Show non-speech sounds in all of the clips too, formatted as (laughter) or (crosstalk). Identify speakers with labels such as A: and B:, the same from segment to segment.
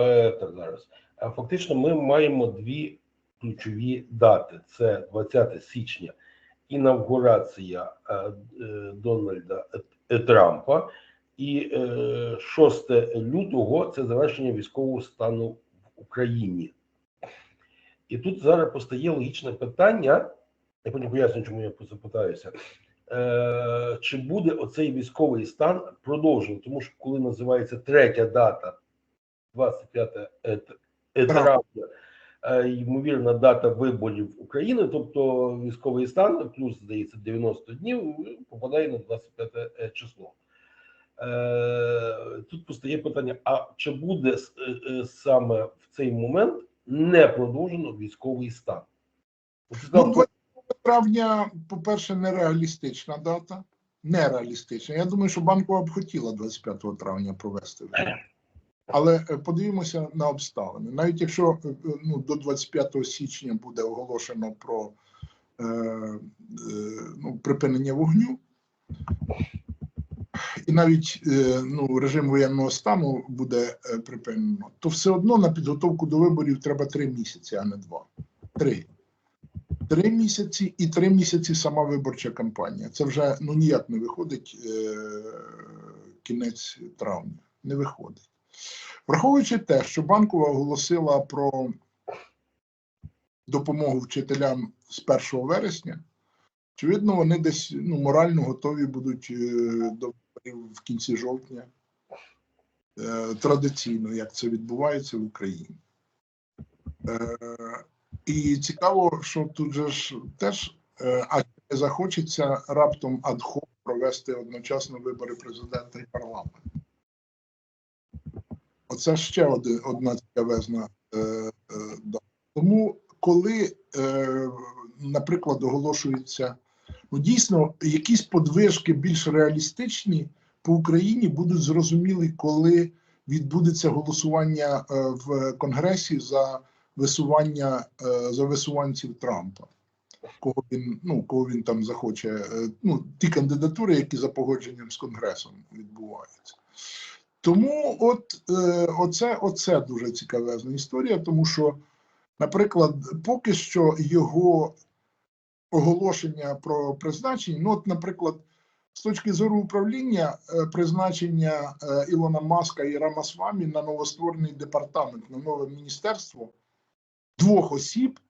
A: Е, так, зараз. Фактично, ми маємо дві ключові дати: це 20 січня інавгурація е, е, Дональда Е- Трампа, і е, 6 лютого це завершення військового стану в Україні. І тут зараз постає логічне питання. Я потім поясню, чому я запитаюся. Е, чи буде оцей військовий стан продовжений? Тому що коли називається третя дата, 25 е, е, травня, е, ймовірна дата виборів України, тобто військовий стан, плюс здається 90 днів, попадає на 25 е, число. Тут постає питання: а чи буде саме в цей момент не продовжено військовий стан?
B: Ну, 20 травня, по-перше, нереалістична дата. Нереалістична. Я думаю, що банкова б хотіла 25 травня провести вже. Але е, подивимося на обставини. Навіть якщо е, е, ну, до 25 січня буде оголошено про е, е, ну, припинення вогню, і навіть е, ну, режим воєнного стану буде припинено, то все одно на підготовку до виборів треба три місяці, а не два. Три. Три місяці і три місяці сама виборча кампанія. Це вже ну ніяк не виходить е, кінець травня. Не виходить. Враховуючи те, що банкова оголосила про допомогу вчителям з 1 вересня, очевидно, вони десь ну, морально готові будуть е, до в кінці жовтня. Е, традиційно, як це відбувається в Україні. Е, і цікаво, що тут же ж теж, а не захочеться раптом адхок провести одночасно вибори президента і парламенту. Оце ще одна цікавезна. Е, е. Тому, коли, е, наприклад, оголошується, ну дійсно, якісь подвижки більш реалістичні по Україні будуть зрозумілі, коли відбудеться голосування е, в Конгресі за висування за висуванців Трампа. Кого він, ну, кого він там захоче, ну, ті кандидатури, які за погодженням з Конгресом відбуваються. Тому от е, оце, оце дуже цікавезна історія, тому що, наприклад, поки що його оголошення про призначення, ну, от, наприклад, з точки зору управління, е, призначення е, Ілона Маска і Рамасвамі на новостворений департамент, на нове міністерство двох осіб,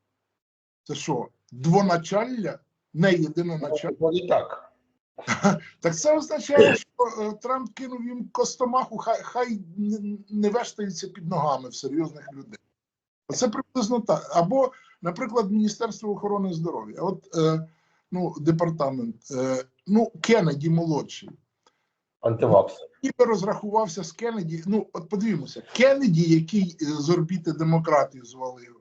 B: це що, двоначалля, не єдиноначалля.
A: Виходить так. (laughs)
B: Так це означає, що е, Трамп кинув їм костомаху, хай, хай не- вештаються під ногами в серйозних людей. Оце приблизно так. Або, наприклад, Міністерство охорони здоров'я. От е, ну, департамент, е, ну, Кеннеді молодший.
A: Антиваксер.
B: Ніби розрахувався з Кеннеді. Ну, от подивимося, Кеннеді, який з орбіти демократів звалив.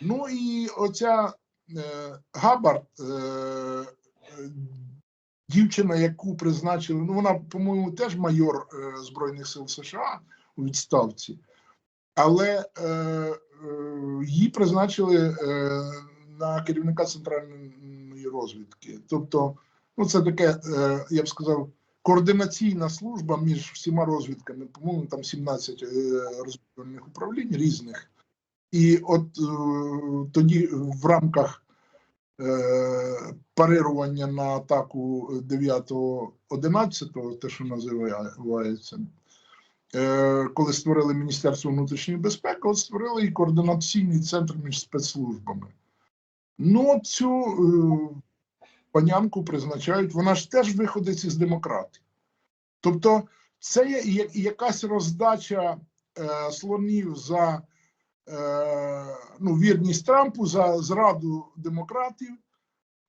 B: Ну і оця е, Габард, е, дівчина, яку призначили, ну вона, по-моєму, теж майор е, Збройних сил США у відставці, але е, е, її призначили е, на керівника центральної розвідки. Тобто, ну це таке, е, я б сказав, координаційна служба між всіма розвідками, по-моєму, там 17 е, розвідувальних управлінь різних. І от е, тоді в рамках парирування на атаку 9-11, те, що називається, е, коли створили Міністерство внутрішньої безпеки, от створили і координаційний центр між спецслужбами. Ну, цю е, панянку призначають, вона ж теж виходить із демократії. Тобто, це є якась роздача е, слонів за е, ну, вірність Трампу, за зраду демократів.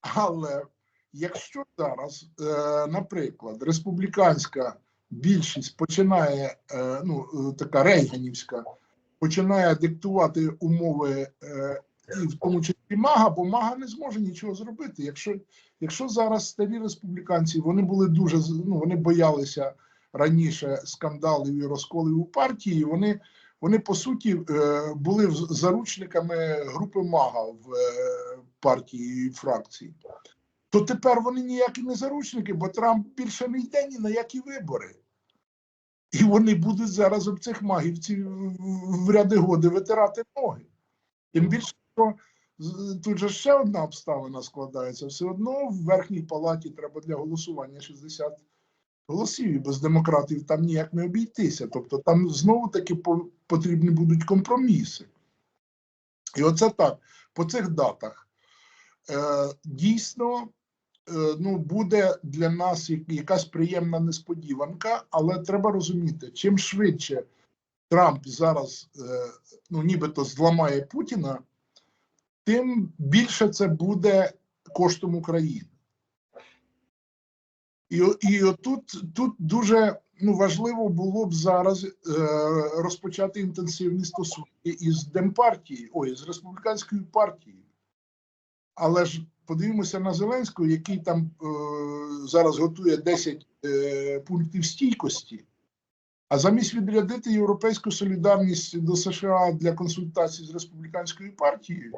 B: Але якщо зараз, е, наприклад, республіканська більшість починає, е, ну, е, така рейганівська, починає диктувати умови, е, і в тому числі Мага, бо Мага не зможе нічого зробити. Якщо, якщо зараз старі республіканці вони були дуже ну, вони боялися раніше скандалів і розколів у партії, вони, вони по суті е, були заручниками групи Мага в е, партії і фракції. То тепер вони ніякі не заручники, бо Трамп більше не йде ні на які вибори. І вони будуть зараз об цих магівців в ряди годи витирати ноги. Тим більше, що тут же ще одна обставина складається. Все одно в верхній палаті треба для голосування 60 голосів, і без демократів там ніяк не обійтися. Тобто там знову таки по- потрібні будуть компроміси. І оце так. По цих датах е, дійсно е, ну, буде для нас якась приємна несподіванка, але треба розуміти, чим швидше Трамп зараз е, ну, нібито зламає Путіна, тим більше це буде коштом України. І, і отут тут дуже ну, важливо було б зараз е, розпочати інтенсивні стосунки із Демпартією, ой, з республіканською партією. Але ж подивимося на Зеленського, який там е, зараз готує 10 е, пунктів стійкості. А замість відрядити європейську солідарність до США для консультацій з республіканською партією,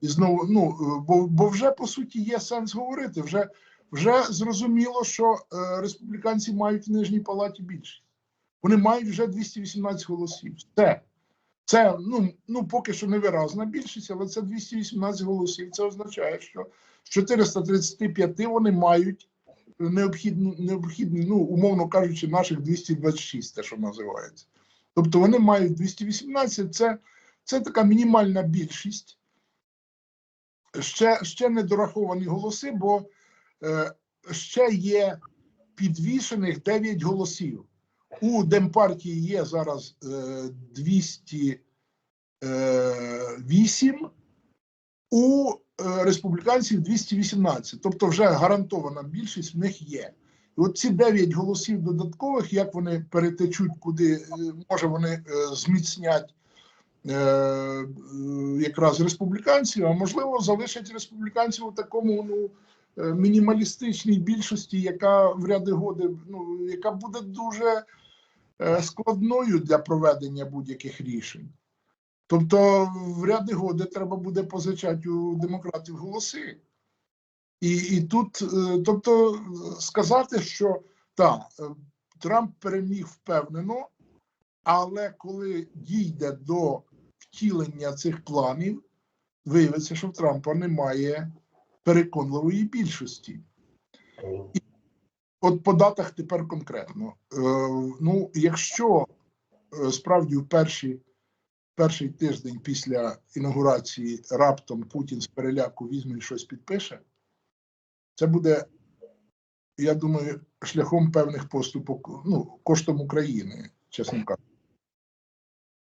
B: і знову, ну е, бо, бо вже по суті є сенс говорити. Вже, вже зрозуміло, що е, республіканці мають в нижній палаті більшість. Вони мають вже 218 голосів. Все. Це ну, ну поки що невиразна більшість, але це 218 голосів. Це означає, що з 435 вони мають необхідну, необхідні, ну, умовно кажучи, наших 226, те, що називається. Тобто вони мають 218, це, це така мінімальна більшість. Ще, ще не дораховані голоси, бо ще є підвішених 9 голосів. У Демпартії є зараз е, 208, у е, республіканців 218. Тобто вже гарантована більшість в них є. І от ці 9 голосів додаткових, як вони перетечуть, куди е, може вони е, зміцнять е, е, якраз республіканців, а можливо залишать республіканців у такому ну, е, мінімалістичній більшості, яка в ряди годи, ну, яка буде дуже е, складною для проведення будь-яких рішень. Тобто, в ряди годи треба буде позичати у демократів голоси. І, і тут, е, тобто, е, сказати, що так, е, Трамп переміг впевнено, але коли дійде до втілення цих планів, виявиться, що в Трампа немає переконливої більшості. От по датах тепер конкретно. Е, ну, якщо е, справді в перші, перший тиждень після інаугурації раптом Путін з переляку візьме і щось підпише, це буде, я думаю, шляхом певних поступок, ну, коштом України, чесно кажучи.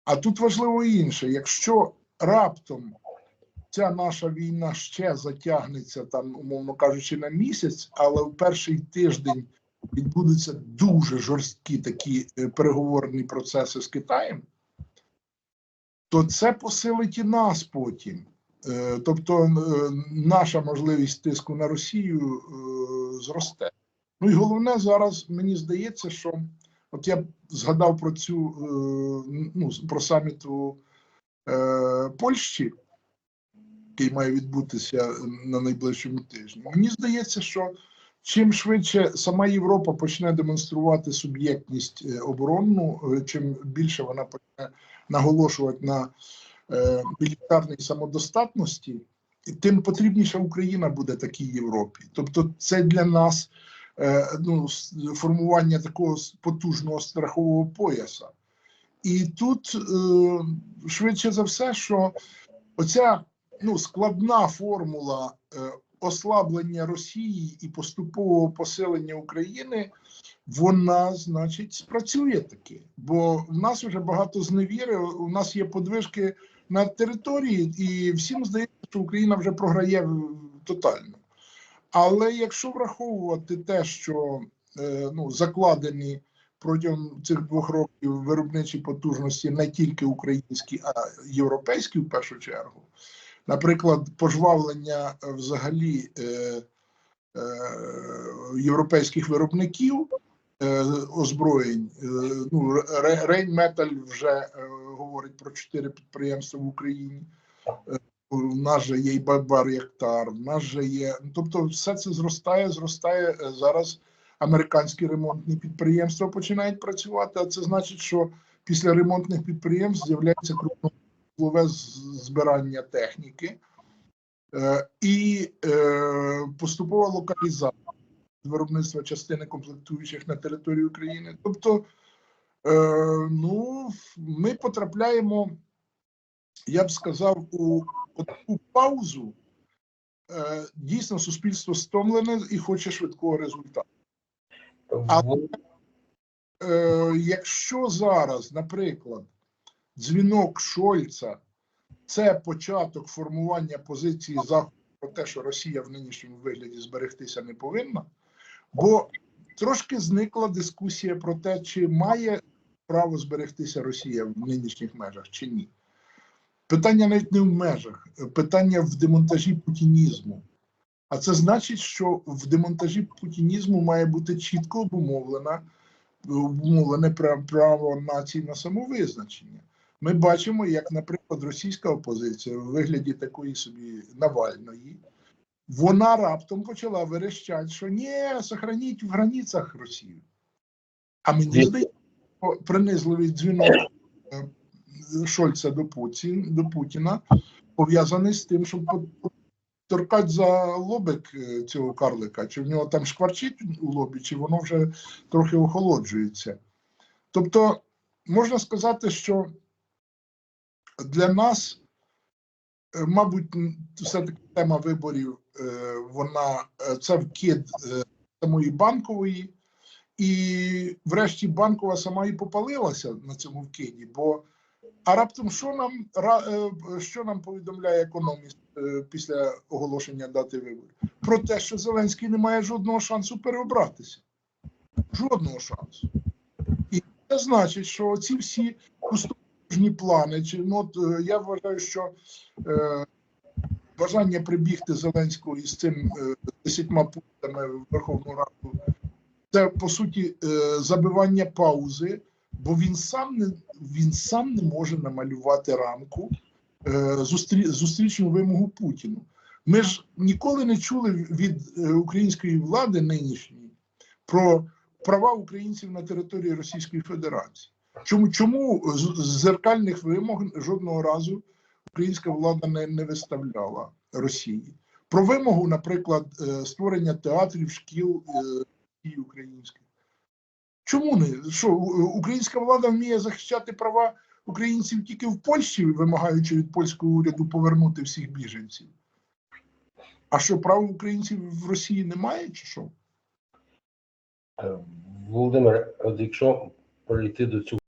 B: А тут важливо інше: якщо раптом ця наша війна ще затягнеться, там, умовно кажучи, на місяць, але в перший тиждень відбудуться дуже жорсткі такі е, переговорні процеси з Китаєм, то це посилить і нас потім. Е, Тобто е, наша можливість тиску на Росію зросте. Ну і головне зараз мені здається, що от я згадав про цю ну, про саміт у Польщі, який має відбутися на найближчому тижні. Мені здається, що чим швидше сама Європа почне демонструвати суб'єктність е, оборонну, е, чим більше вона почне наголошувати на е, мілітарній самодостатності, тим потрібніша Україна буде такій Європі. Тобто, це для нас е, ну, формування такого потужного страхового пояса. І тут е, швидше за все, що оця ну, складна формула е, ослаблення Росії і поступового посилення України, вона, значить, спрацює таки. Бо в нас вже багато зневіри, у нас є подвижки на території, і всім здається, що Україна вже програє тотально. Але якщо враховувати те, що е, ну, закладені протягом цих двох років виробничі потужності не тільки українські, а європейські в першу чергу, наприклад, пожвавлення е, взагалі е, е, європейських виробників е, озброєнь. Е, ну, Ре- Рейнметаль вже е, говорить про чотири підприємства в Україні. Е, У нас же є і Бар Яктар, у нас же є. ну, Тобто, все це зростає, зростає е, зараз американські ремонтні підприємства починають працювати. А це значить, що після ремонтних підприємств з'являється крупнове збирання техніки е, і е, поступова локалізація виробництва частини комплектуючих на території України. Тобто, е, ну, ми потрапляємо, я б сказав, у таку паузу. Дійсно, суспільство стомлене і хоче швидкого результату. А-
A: В-
B: Е, якщо зараз, наприклад, дзвінок Шольца це початок формування позиції Заходу про те, що Росія в нинішньому вигляді зберегтися не повинна, бо трошки зникла дискусія про те, чи має право зберегтися Росія в нинішніх межах чи ні. Питання навіть не в межах, питання в демонтажі путінізму. А це значить, що в демонтажі путінізму має бути чітко обумовлена обумовлене пра- право націй на самовизначення. Ми бачимо, як, наприклад, російська опозиція в вигляді такої собі Навальної, вона раптом почала верещати, що ні, сохраніть в границях Росію. А мені здається, принизливий дзвінок е, Шольца до, Путін, до Путіна пов'язаний з тим, щоб торкати за лобик е, цього карлика, чи в нього там шкварчить у лобі, чи воно вже трохи охолоджується. Тобто, можна сказати, що для нас, е, мабуть, все-таки тема виборів, е, вона е, це вкид самої банкової, і врешті банкова сама і попалилася на цьому вкиді. Бо а раптом що нам що нам повідомляє економіст після оголошення дати виборів? Про те, що Зеленський не має жодного шансу переобратися. Жодного шансу. І це значить, що ці всі пустожні плани, чи ну е, я вважаю, що е, бажання прибігти Зеленського із цим е, десятьма пунктами в Верховну Раду, це по суті е, забивання паузи, бо він сам не він сам не може намалювати рамку е, зустрі, зустрічну вимогу Путіну. Ми ж ніколи не чули від е, української влади нинішньої про права українців на території Російської Федерації. Чому чому зеркальних вимог жодного разу українська влада не, не виставляла Росії? Про вимогу, наприклад, е, створення театрів, шкіл е, і українських. Чому не? Що українська влада вміє захищати права українців тільки в Польщі, вимагаючи від польського уряду повернути всіх біженців? А що прав українців в Росії немає, чи що?
A: Е, Володимир, от якщо перейти до цього